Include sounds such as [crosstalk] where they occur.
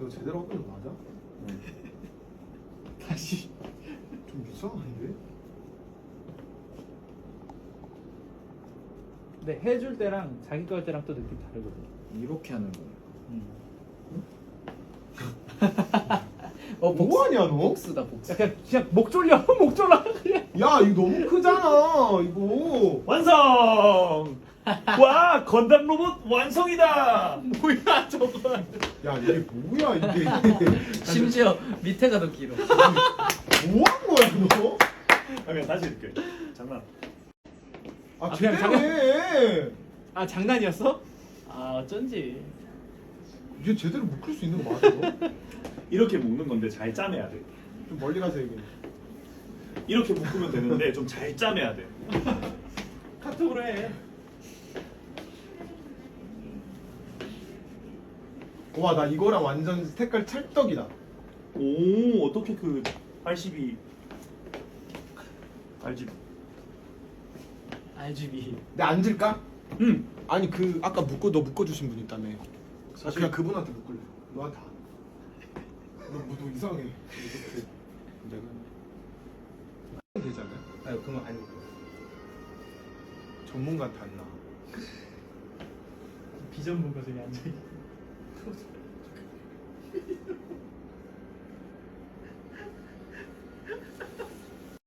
이거 제대로 하는 거 맞아? 다시 좀 이상한데? 근데 해줄 때랑 자기 거 할 때랑 또 느낌 다르거든 이렇게 하는 거예요. 어 복수 뭐하냐 너? 복수다 복수. 약간 그냥 목 졸려 [laughs] 목 졸라 그냥 야 이거 너무 크잖아 이거 완성! 와 건담 로봇 완성이다! 뭐야 저거 야 이게 뭐야 이게. [laughs] 심지어 밑에가 더 길어. 뭐한 거야 너? 아, 그냥 다시 이렇게. 장난. 아 아, 그냥 제대로 해. 아 장난이었어? 아 어쩐지. 이게 제대로 묶을 수 있는 거 맞아 너? [laughs] 이렇게 묶는 건데 잘 짜내야 돼. 좀 멀리 가서 얘기해. 이렇게 묶으면 되는데 좀 잘 짜내야 돼. 카톡으로 해 와 나 이거랑 완전 색깔 찰떡이다 오 어떻게 그 82 알지? RGB 내 앉을까? 응 아니 그 아까 묶어 너 묶어 주신 분 있다며 사실- 그냥 그분한테 묶을래 너한테 안. 너, 뭐, 너 이상해 이렇게 내가 [laughs] 되잖아요? 아니 그러면 아니 전문가한테 안 나. 비전문가 저기 앉아 있 들어서